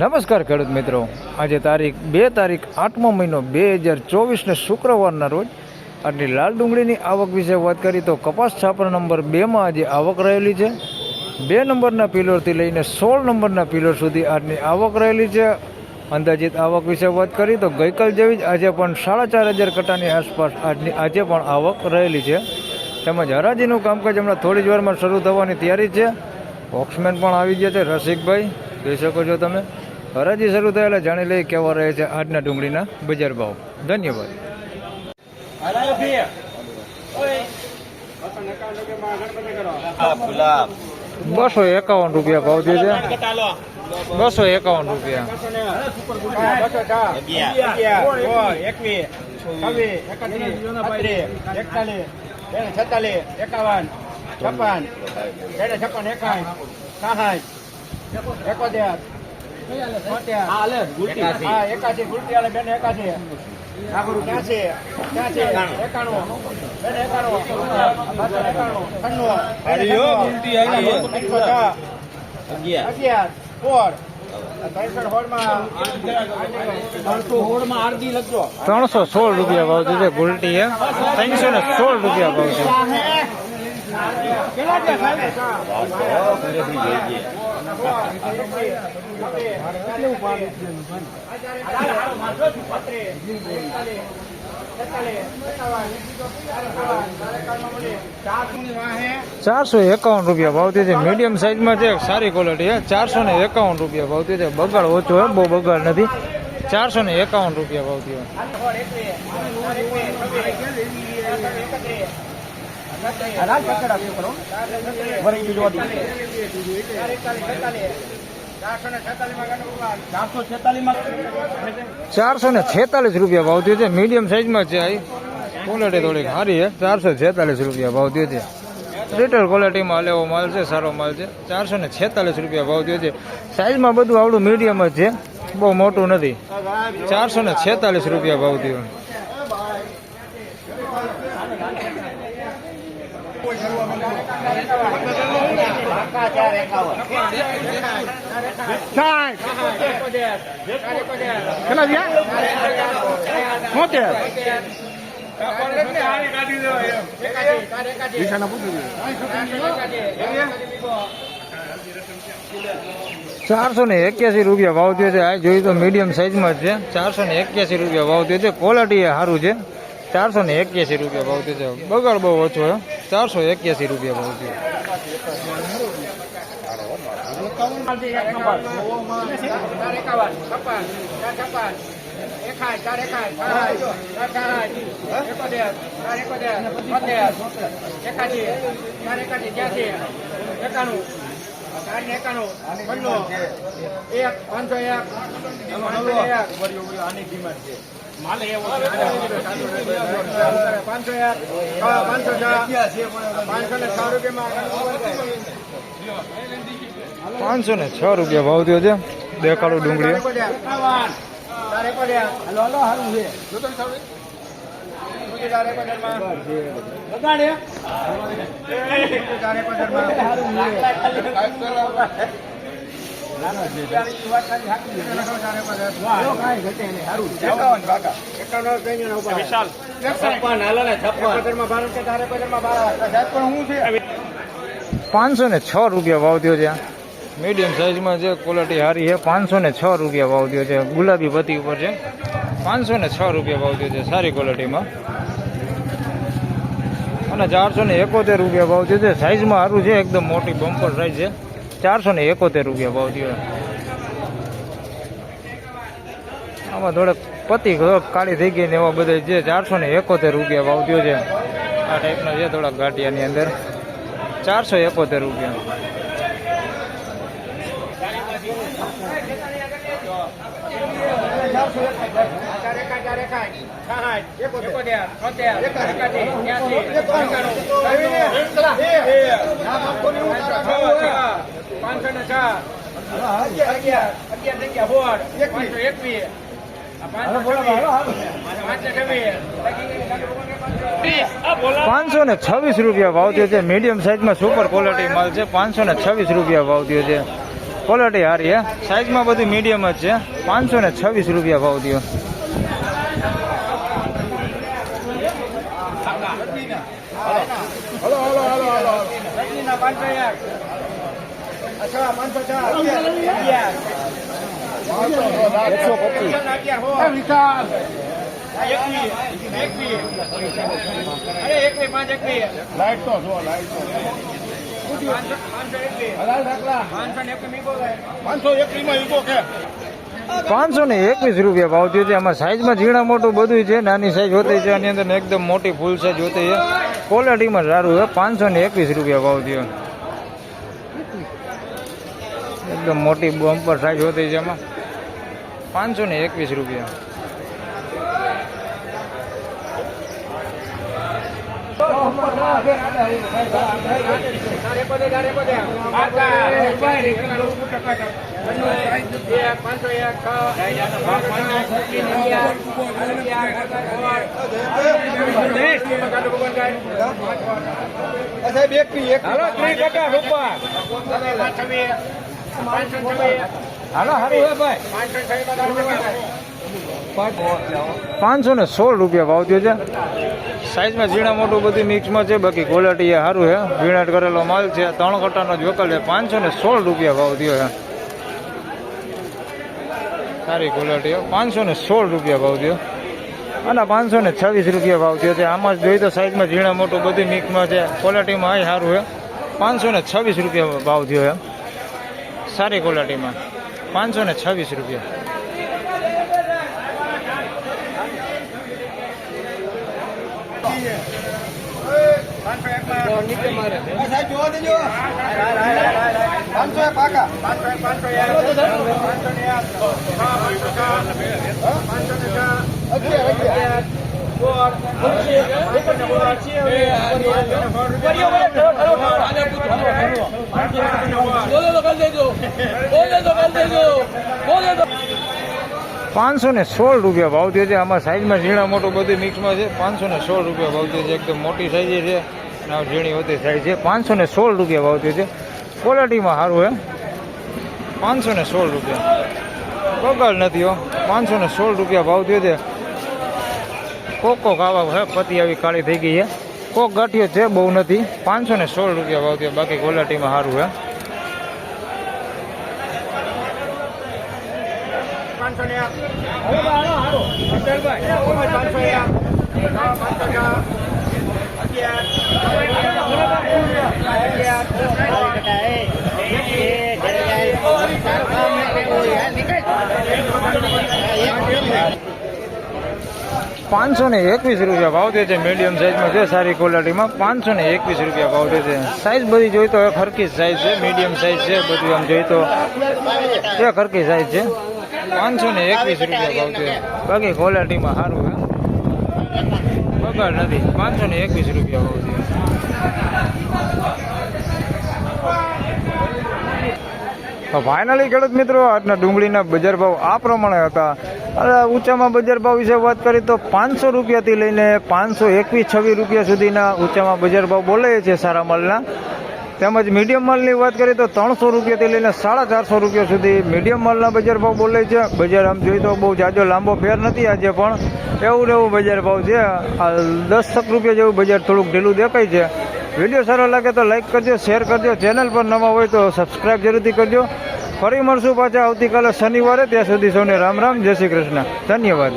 નમસ્કાર ખેડૂત મિત્રો. આજે તારીખ બે તારીખ આઠમો મહિનો બે હજાર ચોવીસને શુક્રવારના રોજ આટલી લાલ ડુંગળીની આવક વિશે વાત કરી તો કપાસ છાપરા નંબર બેમાં આજે આવક રહેલી છે. બે નંબરના પિલરથી લઈને સોળ નંબરના પિલર સુધી આજની આવક રહેલી છે. અંદાજિત આવક વિશે વાત કરી તો ગઈકાલ જેવી જ આજે પણ સાડા ચાર હજાર કટાની આસપાસ આજની આજે પણ આવક રહેલી છે. તેમજ હરાજીનું કામકાજ હમણાં થોડી જ વારમાં શરૂ થવાની તૈયારી છે. બોક્સમેન પણ આવી ગયા છે રસિકભાઈ જોઈ શકો છો તમે. હરાજી શરૂ થયેલા જાણી લઈ કેવા રહે છે આજના ડુંગળીના બજાર ભાવ. ધન્યવાદ. બસો એકાવન રૂપિયા ભાવ થયો છે. બસો એકાવન રૂપિયા. એકાવન છપ્પન છપ્પન, એકાવન એકોતેર ગુલટી ગુલટી. એકસો સોળ ત્રણસો સોળ રૂપિયા ભાવ છે ગુલટી ત્રણસો ને સોળ રૂપિયા ભાવ છે ચારસો એકાવન રૂપિયા ભાવતી છે મીડિયમ સાઇઝમાં છે સારી ક્વોલિટી છે, ચારસો ને એકાવન રૂપિયા ભાવતી છે બગાડ ઓછો હોય બહુ બગાડ નથી. ચારસો ને એકાવન રૂપિયા ભાવ થયો ચારસો છેતાલીસ ચારસો ને છેતાલીસ રૂપિયા ભાવ થયો છે. મીડિયમ સાઇઝમાં છે આ. ક્વોલિટી થોડીક સારી છે. ચારસો છેતાલીસ રૂપિયા ભાવ થયો છે. રિટેલ ક્વોલિટીમાં લેવો માલ છે, સારો માલ છે. ચારસો ને છેતાલીસ રૂપિયા ભાવ થયો છે. સાઇઝમાં બધું આવડું મીડિયમ જ છે. બહુ મોટું નથી. ચારસો ને છેતાલીસ રૂપિયા ભાવ થયો. મોતેર ચારસો ને એક્યાસી રૂપિયા ભાવ થયો છે. આ જોયું તો મીડિયમ સાઇઝમાં જ છે. ચારસો ને એક્યાસી રૂપિયા ભાવ થયો છે. ક્વોલિટી સારું છે ચારસો ને એક્યાસી રૂપિયા ભાવ થયો છે બગાડ બહુ ઓછો ચારસો એક્યાસી રૂપિયા ભાવ છે એકાણું ચારને એકાણું પન્નું એક પાંચસો એક પાંચસો એક પાંચસો ને છ રૂપિયા ભાવ થયો છે. દેખાડું ડુંગળી પાંચસો ને છ રૂપિયા ભાવ થયો છે મીડિયમ સાઇઝમાં છે ક્વોલિટી સારી છે પાંચસો ને છ રૂપિયા ભાવ થયો છે. ગુલાબી પત્તી ઉપર છે. પાંચસો ને છ રૂપિયા ભાવ થયો છે સારી ક્વોલિટીમાં અને ચારસો ને એકોતેર રૂપિયા ભાવ થયો છે. સાઇઝમાં સારું છે, એકદમ મોટી બમ્પર સાઇઝ છે. ચારસો ને એકોતેર રૂપિયા ભાવ થયો. આમાં થોડેક પતી કાળી થઈ ગઈ ને એવા બધા જે ચારસો ને એકોતેર રૂપિયા ભાવ થયો છે. આ ટાઈપના છે થોડાક ગાંઠિયાની અંદર. ચારસો એકોતેર રૂપિયા. પાંચસો ને છવ્વીસ રૂપિયા ભાવ થયો છે. મીડિયમ સાઇઝમાં સુપર ક્વોલિટી માલ છે. પાંચસો ને છવ્વીસ રૂપિયા ભાવ થયો છે. ક્વોલિટી સારી હે? સાઇઝમાં બધી મીડિયમ જ છે. પાંચસો ને છવ્વીસ રૂપિયા ભાવ અગિયાર એકસો પચીસ લાઈટ તો જો લાઈટ તો. પાંચસો ને એકવીસ રૂપિયા ભાવ થયો છે. આમાં સાઈઝમાં ઝીણા મોટું બધું છે. નાની સાઈઝ હોતી છે. આની અંદર એકદમ મોટી ફૂલ સાઈઝ હોતી છે. ક્વોલિટીમાં સારું છે. પાંચસો ને એકવીસ રૂપિયા ભાવ થયો. એકદમ મોટી બમ્પર સાઈઝ હોતી છે એમાં પાંચસો ને એકવીસ રૂપિયા પાંચસો એક સાહેબ એક ની એક હાલો ત્રીસ ટકા રૂપા પાંચસો હાલો સારું ભાઈ. પાંચસો પાંચસો ને સોળ રૂપિયા ભાવ થયો છે. સાઈઝમાં ઝીણા મોટું બધું મિક્સમાં છે, બાકી ક્વોલિટી એ સારું છે. ઝીણાટ કરેલો માલ છે, ત્રણ કટાનો જ વકલ છે. પાંચસો ને સોળ રૂપિયા ભાવ થયો છે. સારી ક્વોલિટી પાંચસો ને સોળ રૂપિયા ભાવ થયો. અને પાંચસો ને છવ્વીસ રૂપિયા ભાવ થયો છે. આમાં જ જોઈએ તો સાઈઝમાં ઝીણા મોટું બધું મિક્સમાં છે. ક્વોલિટીમાં આ સારું છે. પાંચસો ને છવ્વીસ રૂપિયા ભાવ થયો છે. સારી ક્વોલિટીમાં પાંચસો ને છવ્વીસ રૂપિયા પાંચસો એક સાહેબ જોવા દેજો પાંચસો એક પાકા પાંચસો એક પાંચસો એક પાંચસો ને એક પાંચસો ચાર પાંચસો ને ચાર અગિયાર અગિયાર સોળ પાંચસો ને સોળ રૂપિયા ભાવ થયો છે. આમાં સાઈઝમાં ઝીણા મોટું બધું મિક્સમાં છે. પાંચસો ને સોળ રૂપિયા ભાવ થયો છે. એકદમ મોટી સાઈઝ છે. અને ઝીણી હોતી સાઈઝ છે. પાંચસો ને સોળ રૂપિયા ભાવ થયો છે. ક્વોલિટીમાં સારું એમ. પાંચસો ને સોળ રૂપિયા. બગાડ નથી હો. પાંચસો ને સોળ રૂપિયા ભાવ થયો છે. કોક આવા હે, પતિ આવી કાળી થઈ ગઈ છે. કોક ગાંઠિયો છે, બહુ નથી. પાંચસો ને સોળ રૂપિયા ભાવ થયો. બાકી ક્વોલિટીમાં સારું છે પાંચસો ને એકવીસ રૂપિયા ભાવ દે છે મીડિયમ સાઇઝમાં છે સારી ક્વોલિટીમાં પાંચસો ને એકવીસ રૂપિયા ભાવ દે છે. સાઇઝ બધી જોઈ તો એક હરકી સાઇઝ છે મીડિયમ સાઇઝ છે, બધું આમ જોઈ તો. એક હરકી સાઇઝ છે. પાંચસો ને એકવીસ રૂપિયા ભાવ છે. બાકી ક્વોલિટીમાં સારું છે. બગાડ નથી. પાંચસો ને એકવીસ રૂપિયા ભાવ છે. તો ફાઇનલી ખેડૂત મિત્રો આજના ડુંગળીના બજાર ભાવ આ પ્રમાણે હતા. અને ઊંચામાં બજાર ભાવ વિશે વાત કરીએ તો પાંચસો રૂપિયાથી લઈને પાંચસો એકવીસ છવ્વીસ રૂપિયા સુધીના ઊંચામાં બજાર ભાવ બોલે છે સારા માલના. તેમજ મીડિયમ માલની વાત કરીએ તો ત્રણસો રૂપિયાથી લઈને સાડા ચારસો રૂપિયા સુધી મીડિયમ માલના બજાર ભાવ બોલે છે. બજાર આમ જોઈએ તો બહુ જાજો લાંબો ફેર નથી આજે, પણ એવું એવું બજાર ભાવ છે. આ દસ તક રૂપિયા જેવું બજાર થોડુંક ઢીલું દેખાય છે. વીડિયો સારો લાગે તો લાઈક કરજો, શેર કરજો, ચેનલ પર નવા હોય તો સબસ્ક્રાઈબ જરૂરથી કરજો. ફરી મળશું પાછા આવતીકાલે શનિવારે. ત્યાં સુધી સૌને રામ રામ, જય શ્રી કૃષ્ણ. ધન્યવાદ.